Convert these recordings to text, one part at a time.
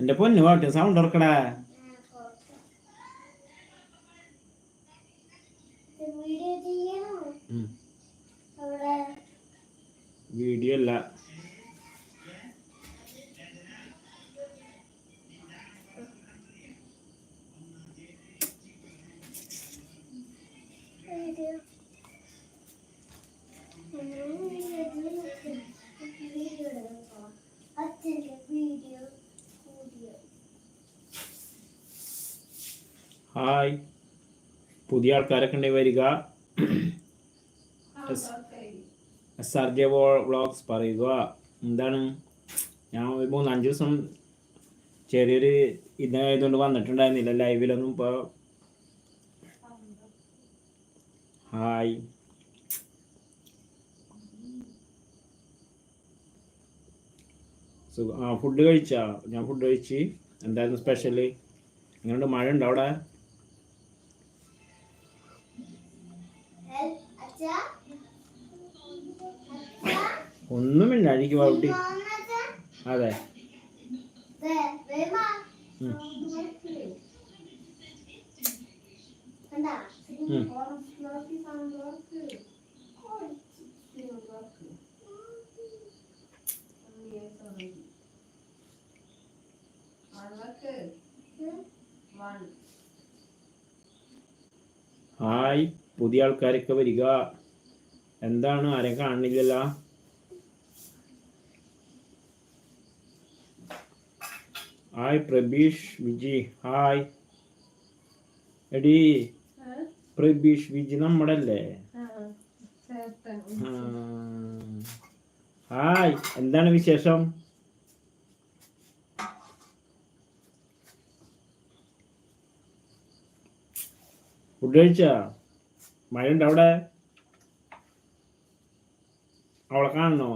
എന്റെ പൊന്നു പാട്ട് സൗണ്ട് ഉറക്കടാ വീഡിയോ ചെയ്യണോ ഉം. അവിടെ. വീഡിയോ അല്ല. Thank വീഡിയോ എടുക്കണോ അച്ഛന്റെ വീഡിയോ വീഡിയോ ഹായ് പുതിയ ആൾക്കാരൊക്കെ ഉണ്ടെങ്കിൽ വരിക. എസ് ആർ ജെ വ്ളോഗ്സ് പറയുക. എന്താണ്? ഞാൻ മൂന്ന് അഞ്ച് ദിവസം ചെറിയൊരു ഇതായതുകൊണ്ട് വന്നിട്ടുണ്ടായിരുന്നില്ല. ലൈവിലൊന്നും ഇപ്പോൾ ഹായ് ആ ഫുഡ് കഴിച്ചാ? ഞാൻ ഫുഡ് കഴിച്ച്. എന്തായിരുന്നു സ്പെഷ്യൽ എങ്ങനെയുണ്ട് മഴ ഉണ്ടോ അവിടെ? ഒന്നുമില്ല എനിക്ക് കുട്ടി. അച്ഛാ അതെ. ഹായ് പുതിയ ആൾക്കാരൊക്കെ വരിക. എന്താണ്? ആരെ കാണുന്നില്ലല്ലോ. ഹായ് പ്രബീഷ് വിജി. ഹായ്. എടി പ്രബീഷ് വിജി നമ്മുടെ അല്ലേ ഹായ്. എന്താണ് വിശേഷം? ഫുഡ് കഴിച്ചാ? മഴയുണ്ട് അവിടെ? അവളെ കാണണോ?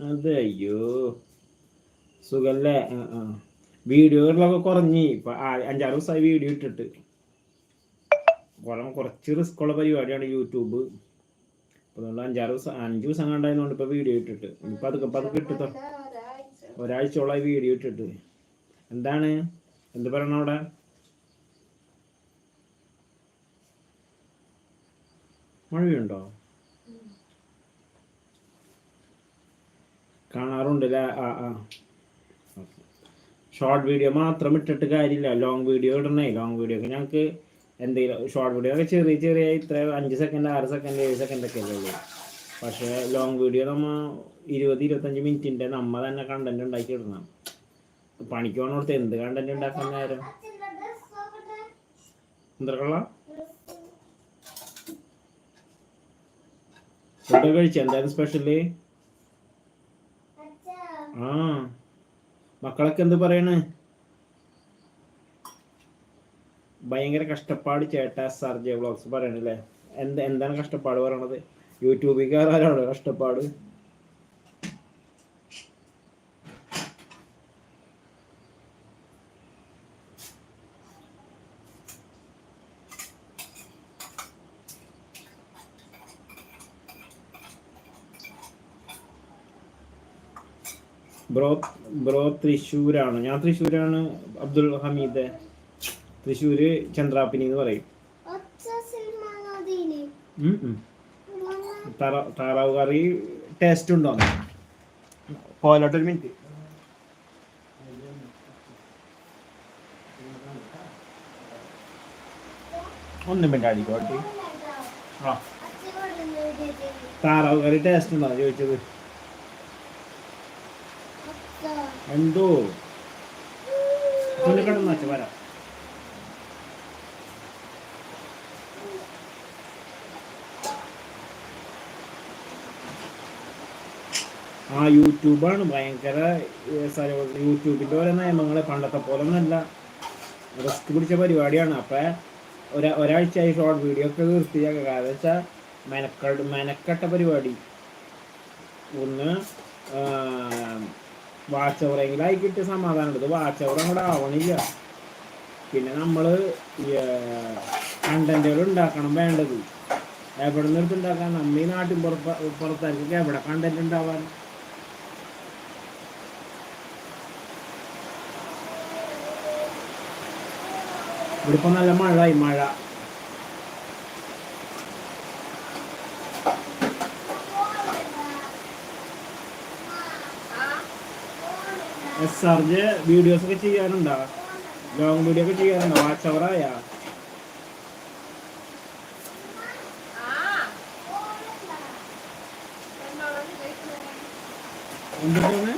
അതെ അയ്യോ സുഖല്ലേ? വീഡിയോകളിലൊക്കെ കുറഞ്ഞ്. ഇപ്പൊ അഞ്ചാറ് ദിവസമായി വീഡിയോ ഇട്ടിട്ട്. കുറെ കുറച്ച് റിസ്ക് ഉള്ള പരിപാടിയാണ് യൂട്യൂബ് അതുകൊണ്ട് അഞ്ചാറ് ദിവസം അഞ്ച് ദിവസം കണ്ടായിരുന്നുണ്ട് ഇപ്പോൾ വീഡിയോ ഇട്ടിട്ട്. ഇപ്പം അതൊക്കെ പതുക്കെ ഇട്ടിട്ടോ? ഒരാഴ്ചയോളമായി വീഡിയോ ഇട്ടിട്ട്. എന്താണ്? എന്ത് പറയണം അവിടെ? മഴയുണ്ടോ? കാണാറുണ്ട് അല്ലേ? ആ ആ. ഷോർട്ട് വീഡിയോ മാത്രം ഇട്ടിട്ട് കാര്യമില്ല. ലോങ് വീഡിയോ ഇടണേ. ലോങ് വീഡിയോ ഞങ്ങൾക്ക് എന്തെങ്കിലും ഷോർട്ട് വീഡിയോ ഒക്കെ ചെറിയ ചെറിയ ഇത്ര അഞ്ച് സെക്കൻഡ് ആറ് സെക്കൻഡ് ഏഴ് സെക്കൻഡ് ഒക്കെ അല്ലേ ഉള്ളൂ. പക്ഷേ ലോങ് വീഡിയോ നമ്മൾ ഇരുപത് ഇരുപത്തഞ്ച് മിനിറ്റിന്റെ നമ്മൾ തന്നെ കണ്ടന്റ് ഉണ്ടാക്കി ഇടണം. പണിക്ക് പോകണോടത്ത് എന്ത് കണ്ടന്റ് ഉണ്ടാക്കാൻ നേരം? എന്തൊക്കെയുള്ള ഫുഡ് കഴിച്ച? എന്തായാലും സ്പെഷ്യൽ ആ. മക്കളൊക്കെ എന്ത് പറയണ്? ഭയങ്കര കഷ്ടപ്പാട് ചേട്ടാ സാർ ജെ വ്ളോഗ്സ് പറയണല്ലേ? എന്ത് എന്താണ് കഷ്ടപ്പാട് പറയണത്? യൂട്യൂബിൽ കയറാനാണ് കഷ്ടപ്പാട്? ബ്രോ ബ്രോ തൃശ്ശൂരാണ്. ഞാൻ തൃശ്ശൂരാണ് അബ്ദുൾ ഹമീദ്. തൃശ്ശൂര് ചന്ദ്രാപ്പിനി എന്ന് പറയും. താറാവ് കറി ടേസ്റ്റ് ഉണ്ടോ? പോലോട്ട് ഒരു മിനിറ്റ് ഒന്നും മിനിറ്റ് അടിക്കോട്ടെ ആ. താറാവ് കറി ടേസ്റ്റ് ഉണ്ടോ? ചോദിച്ചത്. എന്തോ? ഒന്ന് കിടന്നു വരാം. ആ യൂട്യൂബാണ് ഭയങ്കര യൂട്യൂബിന്റെ ഓരോ നിയമങ്ങൾ പണ്ടത്തെ പോലെ ഒന്നല്ല റിസ്ക് പിടിച്ച പരിപാടിയാണ്. അപ്പം ഒരാ ഒരാഴ്ചയായി ഷോർട്ട് വീഡിയോ ഒക്കെ നിർത്തിയാൽ കാരണം വെച്ചാൽ മെനക്കെട്ട് മെനക്കെട്ട പരിപാടി. ഒന്ന് വാച്ച് ഓവറെങ്കിലും ആയി സമാധാനം ഇത് വാച്ച് ഓവർ അങ്ങോട്ട് ആവണില്ല. പിന്നെ നമ്മൾ കണ്ടന്റുകൾ ഉണ്ടാക്കണം വേണ്ടത്. എവിടെ നിന്ന് ഉണ്ടാക്കാൻ നമ്മ ഈ നാട്ടിൻ പുറത്ത് പുറത്തായിരിക്കും. എവിടെ കണ്ടന്റ് ഉണ്ടാവാൻ ഇവിടെ ഇപ്പൊ നല്ല മഴയായി മഴ. എസ് ആർജ് വീഡിയോസ് ഒക്കെ ചെയ്യാനുണ്ടോ ലോങ് വീഡിയോ ഒക്കെ ചെയ്യാനുണ്ടോ വാച്ച് അവറായ എന്താണ്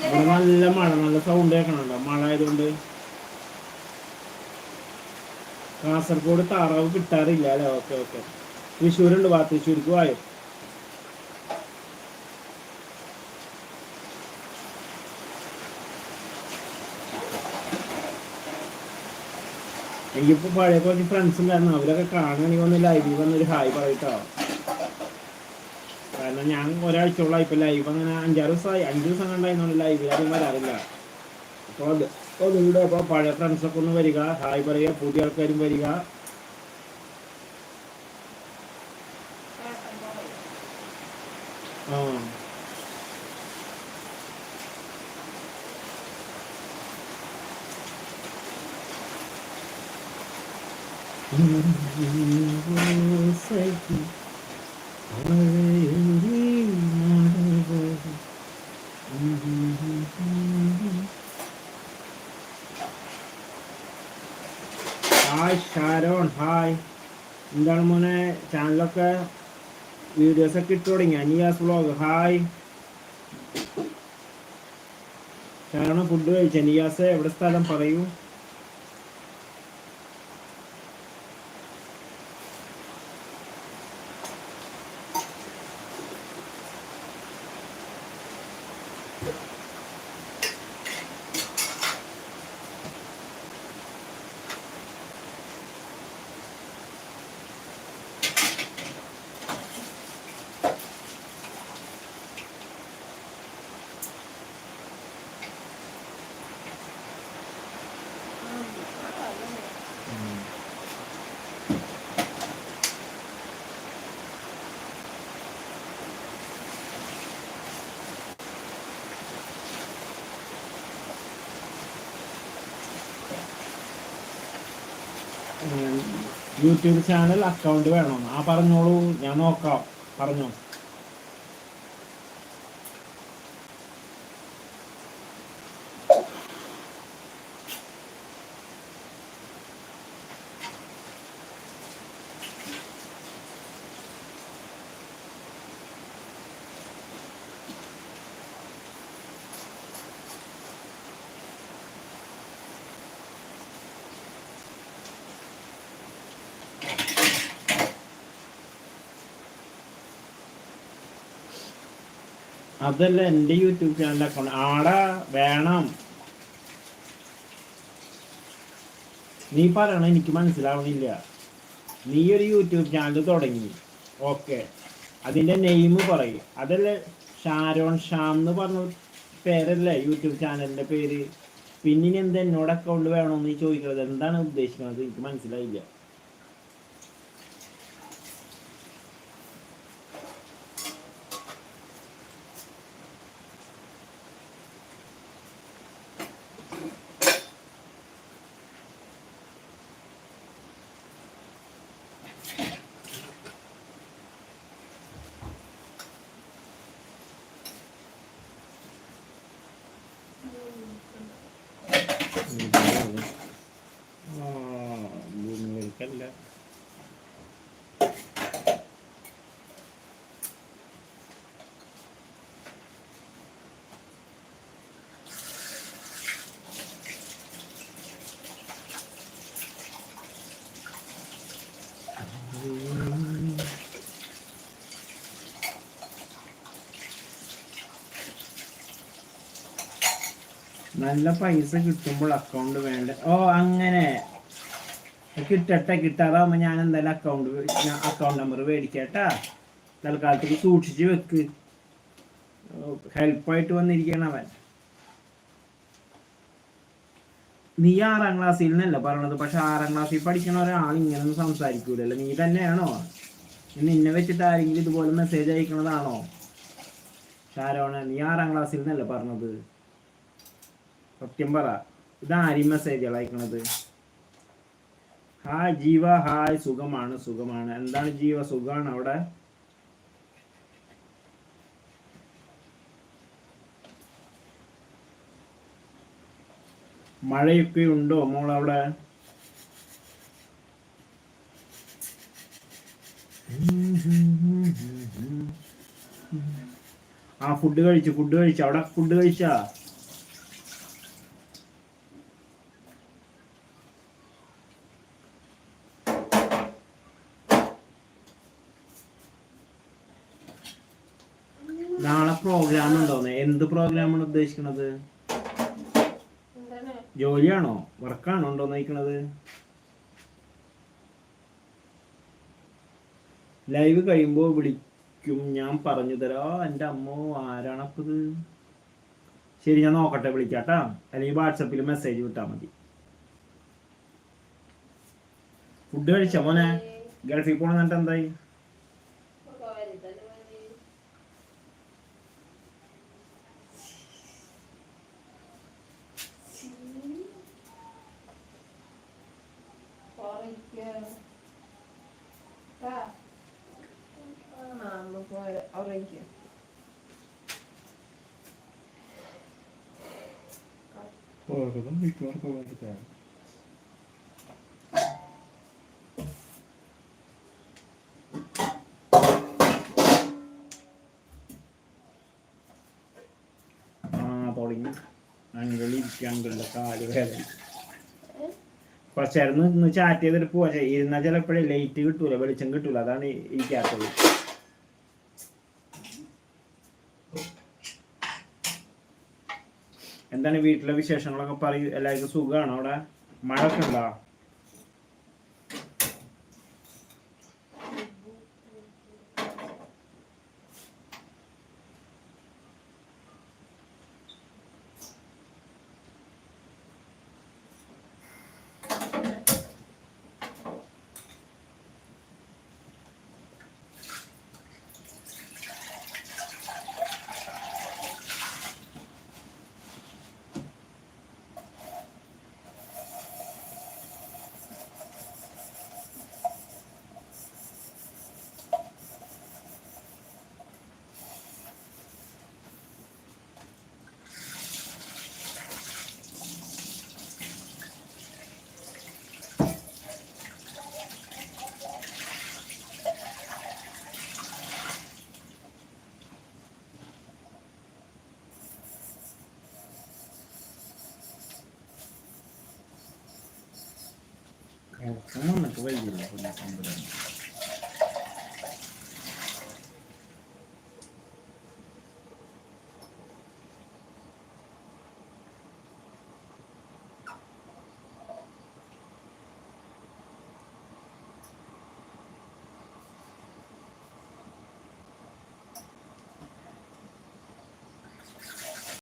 ഇവിടെ നല്ല മഴ നല്ല സൗണ്ട് കേൾക്കണുണ്ടോ? മഴ ആയതുകൊണ്ട് കാസർഗോഡ് താറാവ് കിട്ടാറില്ല അല്ലേ? ഓക്കെ ഓക്കെ തൃശ്ശൂരുണ്ട് വാ തൃശ്ശൂർക്ക് വായോ എനിക്കിപ്പോ പഴയ കുറച്ച് ഫ്രണ്ട്സ് ഉണ്ടായിരുന്നു. അവരൊക്കെ കാണുകയാണെങ്കിൽ ഒന്ന് ലൈവിൽ വന്നൊരു ഹായ് പറയട്ടോ കാരണം ഞാൻ ഒരാഴ്ചയോളം ഇപ്പൊ ലൈവ് അങ്ങനെ അഞ്ചാറ് ദിവസമായി അഞ്ച് ദിവസം കണ്ടായിരുന്നു ലൈവ് ആരും വരാറില്ല. അപ്പോൾ അത് അപ്പോൾ വീട് അപ്പോൾ പഴയ ഫ്രണ്ട്സൊക്കെ ഒന്ന് വരിക. ഹായ് പറയുക പുതിയ ആൾക്കാരും വരിക. ആ. ഹായ്. എന്താണ് മോനെ ചാനലൊക്കെ വീഡിയോസ് ഒക്കെ ഇട്ട് തുടങ്ങി അനിയാസ് വ്ളോഗ് ഹായ്. ഞാനാണ് ഫുഡ് കഴിച്ചു? അനിയാസ് എവിടെ സ്ഥലം പറയൂ? യൂട്യൂബ് ചാനൽ അക്കൗണ്ട് വേണം. ആ പറഞ്ഞോളൂ. ഞാൻ നോക്കാം. പറഞ്ഞോ. അതല്ല എന്റെ യൂട്യൂബ് ചാനൽ അക്കൗണ്ട് ആടെ വേണം. നീ പറയണ എനിക്ക് മനസ്സിലാവണില്ല. നീ ഒരു യൂട്യൂബ് ചാനൽ തുടങ്ങി. ഓക്കെ അതിന്റെ നെയിം പറയും. അതല്ല ഷാരോൺ ഷാം എന്ന് പറഞ്ഞ പേരല്ലേ യൂട്യൂബ് ചാനലിന്റെ പേര്? പിന്നെ എന്താ എന്നോട് അക്കൗണ്ട് വേണമെന്ന് ചോദിക്കുന്നത് എന്താണ് ഉദ്ദേശിക്കുന്നത് എനിക്ക് മനസ്സിലായില്ല ആ, ഭൂമികൾക്കല്ല നല്ല പൈസ കിട്ടുമ്പോൾ അക്കൗണ്ട് വേണ്ട. ഓ അങ്ങനെ. കിട്ടട്ടെ കിട്ടാതാവുമ്പോ ഞാൻ എന്തായാലും അക്കൗണ്ട് അക്കൗണ്ട് നമ്പർ മേടിക്കട്ടാ. തൽക്കാലത്തേക്ക് സൂക്ഷിച്ച് വെക്ക്. ഹെൽപ്പായിട്ട് വന്നിരിക്കണം അവൻ. നീ ആറാം ക്ലാസ്സിൽ നിന്നല്ല പറയണത്? പക്ഷെ ആറാം ക്ലാസ്സിൽ പഠിക്കണ ഒരാൾ ഇങ്ങനൊന്നും സംസാരിക്കൂലല്ലോ. നീ തന്നെയാണോ? നിന്നെ വെച്ചിട്ട് ആരെങ്കിലും ഇതുപോലെ മെസ്സേജ് അയക്കണതാണോ? ഷാരോണ നീ ആറാം ക്ലാസ്സിൽ നിന്നല്ല പറഞ്ഞത്? സത്യം പറ. ഇതാരി മെസ്സേജുകൾ അയക്കണത് ഹായ് ജീവ ഹായ് സുഖമാണ് സുഖമാണ്. എന്താണ് ജീവ സുഖമാണ് അവിടെ? മഴയൊക്കെ ഉണ്ടോ മോൾ അവിടെ? ആ ഫുഡ് കഴിച്ചു ഫുഡ് കഴിച്ചു. അവിടെ ഫുഡ് കഴിച്ചാ? എന്ത് പ്രോഗ്രാമാണ് ഉദ്ദേശിക്കുന്നത് ജോലിയാണോ? വർക്കാണോ ഉണ്ടോ നയിക്കണത്? ലൈവ് കഴിയുമ്പോൾ വിളിക്കും. ഞാൻ പറഞ്ഞു തരാ. എന്റെ അമ്മോ ആരാണപ്പത് ശരി ഞാൻ നോക്കട്ടെ വിളിക്കാട്ടാ. അല്ലെങ്കിൽ വാട്സപ്പിൽ മെസ്സേജ് വിട്ടാൽ മതി. ഫുഡ് കഴിച്ച മോനെ? ഗൾഫിൽ പോണെന്നിട്ട് എന്തായി? ഉറങ്ങിക്കോ. ട്ടാ. ആ, അമ്മ പോയ ഉറങ്ങിക്കോ. ആ തുടങ്ങി അങ്കിളി ഇരിക്കുക അങ്കിളുടെ കാൽ വേദന കുറച്ചേരം നിന്ന് ചാറ്റ് ചെയ്തിട്ട് പോവാ ഇരുന്നാൽ ചിലപ്പോഴേ ലൈറ്റ് കിട്ടൂല വെളിച്ചം കിട്ടൂല. അതാണ് ഇരിക്കാത്തത് എന്താണ് വീട്ടിലെ വിശേഷങ്ങളൊക്കെ പറയൂ? എല്ലാവർക്കും സുഖമാണോ അവിടെ? മഴ ഒക്കെ ഉണ്ടോ? 我，可那个位置，然后你先不着。